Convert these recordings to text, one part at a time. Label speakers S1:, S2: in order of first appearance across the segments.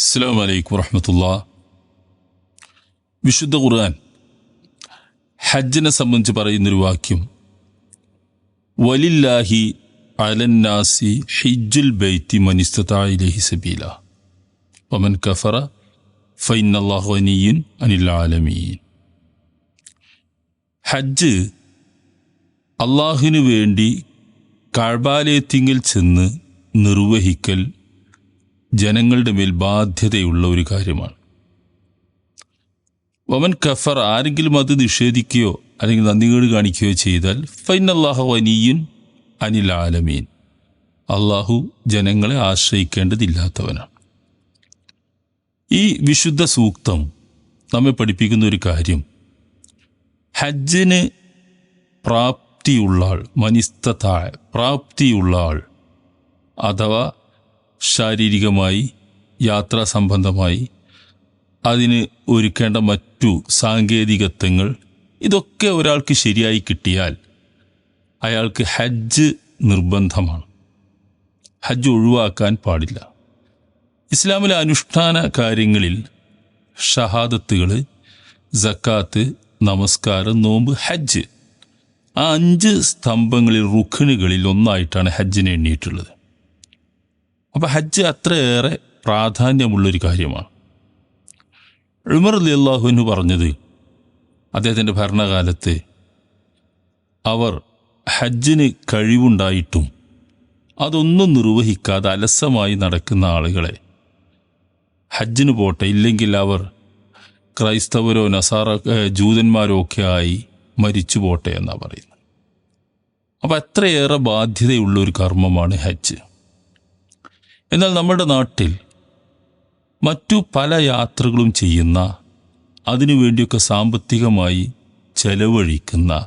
S1: അസ്സാം വലൈക്കും വറഹമത്തുള്ള. വിശുദ്ധ ഖുർആൻ ഹജ്ജിനെ സംബന്ധിച്ച് പറയുന്നൊരു വാക്യം. വലില്ലാഹി അലന്നാസി ഹിജുൽ ബൈത്തി മനിസ്തതായിലഹി സബീല. വമൻ കഫറ ഫൈനല്ലാഹു അനിയൻ അനിൽ ആലമീൻ. ഹജ്ജ് അള്ളാഹുവിനു വേണ്ടി കഴബാലയത്തിങ്കിൽ ചെന്ന് നിർവഹിക്കൽ ജനങ്ങളുടെ മേൽ ബാധ്യതയുള്ള ഒരു കാര്യമാണ്. വമൻ കഫർ ആരെങ്കിലും അത് നിഷേധിക്കുകയോ അല്ലെങ്കിൽ നന്ദികേട് കാണിക്കുകയോ ചെയ്താൽ ഫൈൻ അള്ളാഹു അനിയൻ അനിൽ ആലമീൻ. അള്ളാഹു ജനങ്ങളെ ആശ്രയിക്കേണ്ടതില്ലാത്തവനാണ്. ഈ വിശുദ്ധ സൂക്തം നമ്മെ പഠിപ്പിക്കുന്ന ഒരു കാര്യം ഹജ്ജിന് പ്രാപ്തിയുള്ള ആൾ മനിസ്തതായ പ്രാപ്തിയുള്ള ആൾ അഥവാ ശാരീരികമായി യാത്രാ സംബന്ധമായി അതിന് ഒരുക്കേണ്ട മറ്റു സാങ്കേതികത്വങ്ങൾ ഇതൊക്കെ ഒരാൾക്ക് ശരിയായി കിട്ടിയാൽ അയാൾക്ക് ഹജ്ജ് നിർബന്ധമാണ്. ഹജ്ജ് ഒഴിവാക്കാൻ പാടില്ല. ഇസ്ലാമിലെ അനുഷ്ഠാന കാര്യങ്ങളിൽ ഷഹാദത്തുകൾ സക്കാത്ത് നമസ്കാരം നോമ്പ് ഹജ്ജ് ആ അഞ്ച് സ്തംഭങ്ങളിൽ റുഖിനുകളിൽ ഒന്നായിട്ടാണ് ഹജ്ജിനെ എണ്ണിയിട്ടുള്ളത്. അപ്പോൾ ഹജ്ജ് അത്രയേറെ പ്രാധാന്യമുള്ളൊരു കാര്യമാണ്. ഉമർ അലി അള്ളാഹുവിന് പറഞ്ഞത് അദ്ദേഹത്തിന്റെ ഭരണകാലത്ത് അവർ ഹജ്ജിന് കഴിവുണ്ടായിട്ടും അതൊന്നും നിർവഹിക്കാതെ അലസമായി നടക്കുന്ന ആളുകളെ ഹജ്ജിന് പോട്ടെ ഇല്ലെങ്കിൽ അവർ ക്രൈസ്തവരോ നസാറ ജൂതന്മാരോ ഒക്കെ ആയി മരിച്ചു പോട്ടെ എന്നാണ് പറയുന്നത്. അപ്പം അത്രയേറെ ബാധ്യതയുള്ള ഒരു കർമ്മമാണ് ഹജ്ജ്. എന്നാൽ നമ്മുടെ നാട്ടിൽ മറ്റു പല യാത്രകളും ചെയ്യുന്ന അതിനുവേണ്ടിയൊക്കെ സാമ്പത്തികമായി ചെലവഴിക്കുന്ന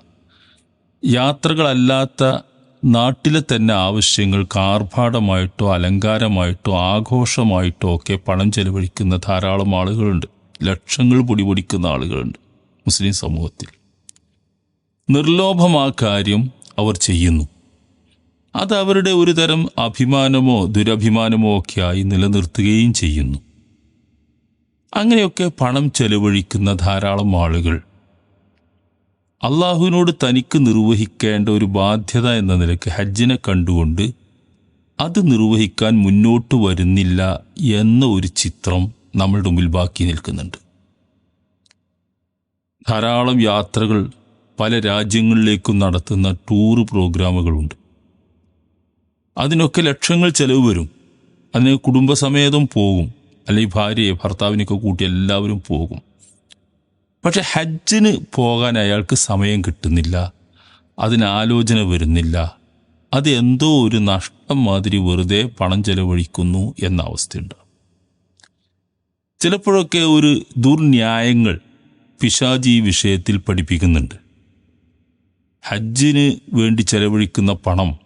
S1: യാത്രകളല്ലാത്ത നാട്ടിലെ തന്നെ ആവശ്യങ്ങൾ ആർഭാടമായിട്ടോ അലങ്കാരമായിട്ടോ ആഘോഷമായിട്ടോ ഒക്കെ പണം ചെലവഴിക്കുന്ന ധാരാളം ആളുകളുണ്ട്. ലക്ഷങ്ങൾ പൊടിപൊടിക്കുന്ന ആളുകളുണ്ട് മുസ്ലിം സമൂഹത്തിൽ. നിർലോഭം ആ കാര്യം അവർ ചെയ്യുന്നു. അത് അവരുടെ ഒരു തരം അഭിമാനമോ ദുരഭിമാനമോ ഒക്കെയായി നിലനിർത്തുകയും ചെയ്യുന്നു. അങ്ങനെയൊക്കെ പണം ചെലവഴിക്കുന്ന ധാരാളം ആളുകൾ അള്ളാഹുവിനോട് തനിക്ക് നിർവഹിക്കേണ്ട ഒരു ബാധ്യത എന്ന നിലയ്ക്ക് ഹജ്ജിനെ കണ്ടുകൊണ്ട് അത് നിർവഹിക്കാൻ മുന്നോട്ട് വരുന്നില്ല എന്ന ഒരു ചിത്രം നമ്മളുടെ മുമ്പിൽ ബാക്കി നിൽക്കുന്നുണ്ട്. ധാരാളം യാത്രകൾ പല രാജ്യങ്ങളിലേക്കും നടത്തുന്ന ടൂർ പ്രോഗ്രാമുകളുണ്ട്. അതിനൊക്കെ ലക്ഷങ്ങൾ ചെലവ് വരും. അതിന് കുടുംബസമേതം പോകും. അല്ലെങ്കിൽ ഭാര്യയെ ഭർത്താവിനൊക്കെ കൂട്ടി എല്ലാവരും പോകും. പക്ഷെ ഹജ്ജിന് പോകാൻ അയാൾക്ക് സമയം കിട്ടുന്നില്ല. അതിനാലോചന വരുന്നില്ല. അത് എന്തോ ഒരു നഷ്ടം മാതിരി വെറുതെ പണം ചെലവഴിക്കുന്നു എന്ന അവസ്ഥയുണ്ട്. ചിലപ്പോഴൊക്കെ ഒരു ദുർന്യായങ്ങൾ പിശാജി വിഷയത്തിൽ പഠിപ്പിക്കുന്നുണ്ട്. ഹജ്ജിന് വേണ്ടി ചെലവഴിക്കുന്ന പണം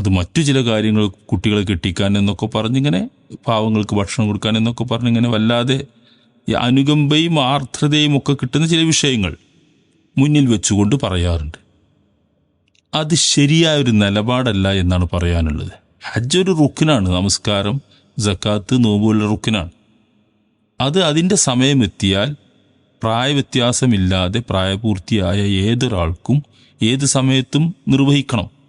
S1: അത് മറ്റു ചില കാര്യങ്ങൾ കുട്ടികളെ കെട്ടിക്കാൻ എന്നൊക്കെ പറഞ്ഞിങ്ങനെ പാവങ്ങൾക്ക് ഭക്ഷണം കൊടുക്കാൻ എന്നൊക്കെ പറഞ്ഞിങ്ങനെ വല്ലാതെ ഈ അനുകമ്പയും ആർദ്രതയും ഒക്കെ കിട്ടുന്ന ചില വിഷയങ്ങൾ മുന്നിൽ വെച്ചുകൊണ്ട് പറയാറുണ്ട്. അത് ശരിയായൊരു നിലപാടല്ല എന്നാണ് പറയാനുള്ളത്. ഹജ്ജ് ഒരു റുക്കിനാണ് നമസ്കാരം ജക്കാത്ത് നോമ്പുള്ള റുക്കിനാണ് അത് അതിന്റെ സമയമെത്തിയാൽ പ്രായവ്യത്യാസമില്ലാതെ പ്രായപൂർത്തിയായ ഏതൊരാൾക്കും ഏത് സമയത്തും നിർവഹിക്കണം.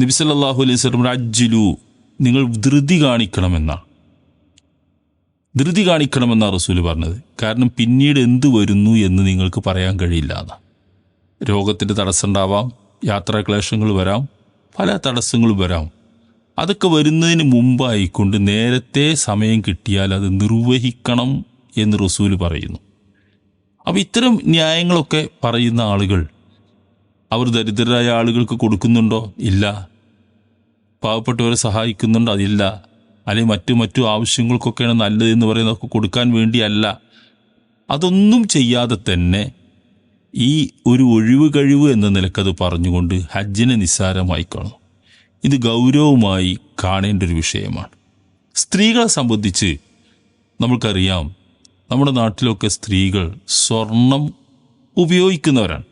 S1: നബിസല്ലാഹു അലൈഹി സ്വലം അജ്ജിലു നിങ്ങൾ ധൃതി കാണിക്കണമെന്നാണ് ധൃതി കാണിക്കണമെന്നാണ് റസൂൽ പറഞ്ഞത്. കാരണം പിന്നീട് എന്ത് വരുന്നു എന്ന് നിങ്ങൾക്ക് പറയാൻ കഴിയില്ല എന്നാണ് രോഗത്തിന്റെ തടസ്സം ഉണ്ടാവാം യാത്രാക്ലേശങ്ങൾ വരാം പല തടസ്സങ്ങളും വരാം. അതൊക്കെ വരുന്നതിന് മുമ്പായിക്കൊണ്ട് നേരത്തെ സമയം കിട്ടിയാൽ അത് നിർവഹിക്കണം എന്ന് റസൂൽ പറയുന്നു. അപ്പം ഇത്തരം ന്യായങ്ങളൊക്കെ പറയുന്ന ആളുകൾ അവർ ദരിദ്രരായ ആളുകൾക്ക് കൊടുക്കുന്നുണ്ടോ? ഇല്ല. പാവപ്പെട്ടവരെ സഹായിക്കുന്നുണ്ട്. അതില്ല. അല്ലെങ്കിൽ മറ്റു മറ്റു ആവശ്യങ്ങൾക്കൊക്കെയാണ് നല്ലതെന്ന് പറയുന്നതൊക്കെ കൊടുക്കാൻ വേണ്ടിയല്ല. അതൊന്നും ചെയ്യാതെ തന്നെ ഈ ഒരു ഒഴിവ് കഴിവ് എന്ന നിലക്കത് പറഞ്ഞുകൊണ്ട് ഹജ്ജിനെ നിസ്സാരമായി കാണും. ഇത് ഗൗരവമായി കാണേണ്ട ഒരു വിഷയമാണ്. സ്ത്രീകളെ സംബന്ധിച്ച് നമുക്കറിയാം നമ്മുടെ നാട്ടിലൊക്കെ സ്ത്രീകൾ സ്വർണം ഉപയോഗിക്കുന്നവരാണ്.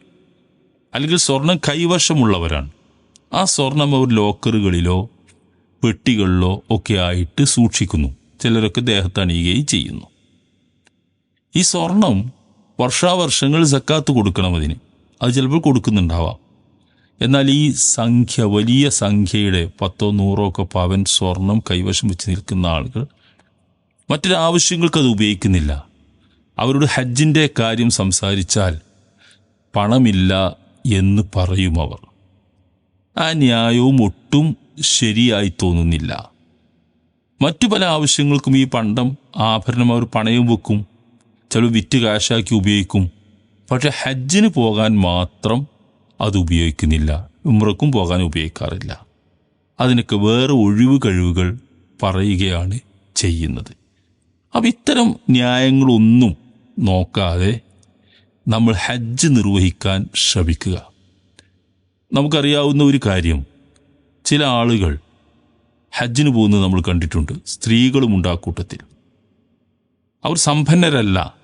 S1: അല്ലെങ്കിൽ സ്വർണം കൈവശമുള്ളവരാണ്. ആ സ്വർണം അവർ ലോക്കറുകളിലോ പെട്ടികളിലോ ഒക്കെ ആയിട്ട് സൂക്ഷിക്കുന്നു. ചിലരൊക്കെ ദേഹത്ത് അണിയുകയും ചെയ്യുന്നു. ഈ സ്വർണം വർഷാവർഷങ്ങൾ സക്കാത്ത് കൊടുക്കണം അതിന്. അത് ചിലപ്പോൾ കൊടുക്കുന്നുണ്ടാവാം. എന്നാൽ ഈ സംഖ്യ വലിയ സംഖ്യയുടെ പത്തോ നൂറോ ഒക്കെ പവൻ സ്വർണം കൈവശം വെച്ച് നിൽക്കുന്ന ആളുകൾ മറ്റൊരാവശ്യങ്ങൾക്കത് അത് ഉപയോഗിക്കുന്നില്ല. അവരുടെ ഹജ്ജിന്റെ കാര്യം സംസാരിച്ചാൽ പണമില്ല എന്ന് പറയും അവർ. ആ ന്യായവും ഒട്ടും ശരിയായി തോന്നുന്നില്ല. മറ്റു പല ആവശ്യങ്ങൾക്കും ഈ പണ്ടം ആഭരണം അവർ പണയം വെക്കും ചില വിറ്റ് കാശാക്കി ഉപയോഗിക്കും. പക്ഷെ ഹജ്ജിന് പോകാൻ മാത്രം അത് ഉപയോഗിക്കുന്നില്ല ഉമ്രക്കും പോകാൻ ഉപയോഗിക്കാറില്ല. അതിനൊക്കെ വേറെ ഒഴിവ് കഴിവുകൾ പറയുകയാണ് ചെയ്യുന്നത്. അപ്പം ഇത്തരം ന്യായങ്ങളൊന്നും നോക്കാതെ നമ്മൾ ഹജ്ജ് നിർവഹിക്കാൻ ശ്രമിക്കുക. നമുക്കറിയാവുന്ന ഒരു കാര്യം. ചില ആളുകൾ ഹജ്ജിന് പോകുന്നത് നമ്മൾ കണ്ടിട്ടുണ്ട്. സ്ത്രീകളുമുണ്ട് ആ കൂട്ടത്തിൽ അവർ സമ്പന്നരല്ല.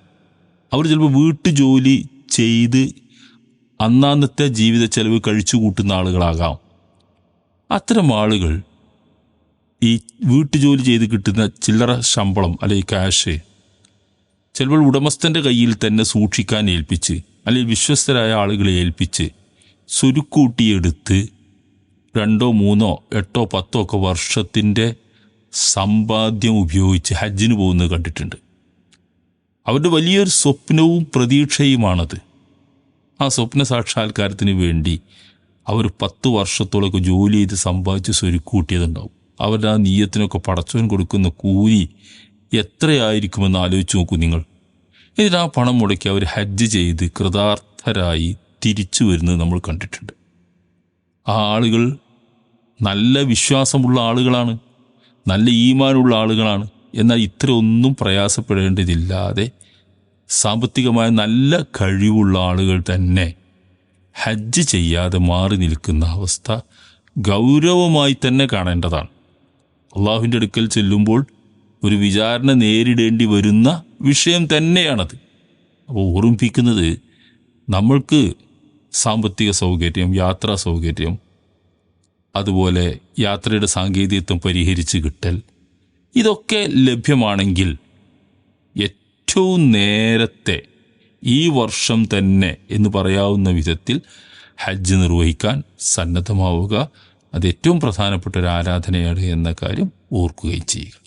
S1: അവർ ചിലപ്പോൾ വീട്ടുജോലി ചെയ്ത് അന്നാന്നത്തെ ജീവിത ചെലവ് കഴിച്ചു കൂട്ടുന്ന ആളുകളാകാം. അത്തരം ആളുകൾ ഈ വീട്ടുജോലി ചെയ്ത് കിട്ടുന്ന ചില്ലറ ശമ്പളം അല്ലെങ്കിൽ ക്യാഷ് ചിലപ്പോൾ ഉടമസ്ഥന്റെ കയ്യിൽ തന്നെ സൂക്ഷിക്കാൻ ഏൽപ്പിച്ച് അല്ലെങ്കിൽ വിശ്വസ്തരായ ആളുകളെ ഏൽപ്പിച്ച് സുരുക്കൂട്ടിയെടുത്ത് രണ്ടോ മൂന്നോ എട്ടോ പത്തോ ഒക്കെ വർഷത്തിന്റെ സമ്പാദ്യം ഉപയോഗിച്ച് ഹജ്ജിന് പോകുന്നത് കണ്ടിട്ടുണ്ട്. അവരുടെ വലിയൊരു സ്വപ്നവും പ്രതീക്ഷയുമാണത്. ആ സ്വപ്ന സാക്ഷാത്കാരത്തിന് വേണ്ടി അവർ പത്ത് വർഷത്തോളമൊക്കെ ജോലി ചെയ്ത് സമ്പാദിച്ച് സ്വരുക്കൂട്ടിയതുണ്ടാവും. അവരുടെ ആ നീയത്തിനൊക്കെ പടച്ചവൻ കൊടുക്കുന്ന കൂലി എത്രയായിരിക്കുമെന്ന് ആലോചിച്ച് നോക്കൂ നിങ്ങൾ. എന്നിട്ട് ആ പണം മുടക്കി അവർ ഹജ്ജ് ചെയ്ത് കൃതാർത്ഥരായി തിരിച്ചു വരുന്നത് നമ്മൾ കണ്ടിട്ടുണ്ട്. ആ ആളുകൾ നല്ല വിശ്വാസമുള്ള ആളുകളാണ് നല്ല ഈമാനുള്ള ആളുകളാണ്. എന്നാൽ ഇത്രയൊന്നും പ്രയാസപ്പെടേണ്ടതില്ലാതെ സാമ്പത്തികമായ നല്ല കഴിവുള്ള ആളുകൾ തന്നെ ഹജ്ജ് ചെയ്യാതെ മാറി നിൽക്കുന്ന അവസ്ഥ ഗൗരവമായി തന്നെ കാണേണ്ടതാണ്. അള്ളാഹുവിന്റെ അടുക്കൽ ചെല്ലുമ്പോൾ ഒരു വിചാരണ നേരിടേണ്ടി വരുന്ന വിഷയം തന്നെയാണത്. അപ്പോൾ ഓർമ്മിപ്പിക്കുന്നത് നമ്മൾക്ക് സാമ്പത്തിക സൗകര്യം യാത്രാ സൗകര്യം അതുപോലെ യാത്രയുടെ സാങ്കേതികത്വം പരിഹരിച്ച് കിട്ടൽ ഇതൊക്കെ ലഭ്യമാണെങ്കിൽ ഏറ്റവും നേരത്തെ ഈ വർഷം തന്നെ എന്ന് പറയാവുന്ന വിധത്തിൽ ഹജ്ജ് നിർവഹിക്കാൻ സന്നദ്ധമാവുക. അത് ഏറ്റവും പ്രധാനപ്പെട്ട ഒരു ആരാധനയാണ് എന്ന കാര്യം ഓർക്കുകയും ചെയ്യുക.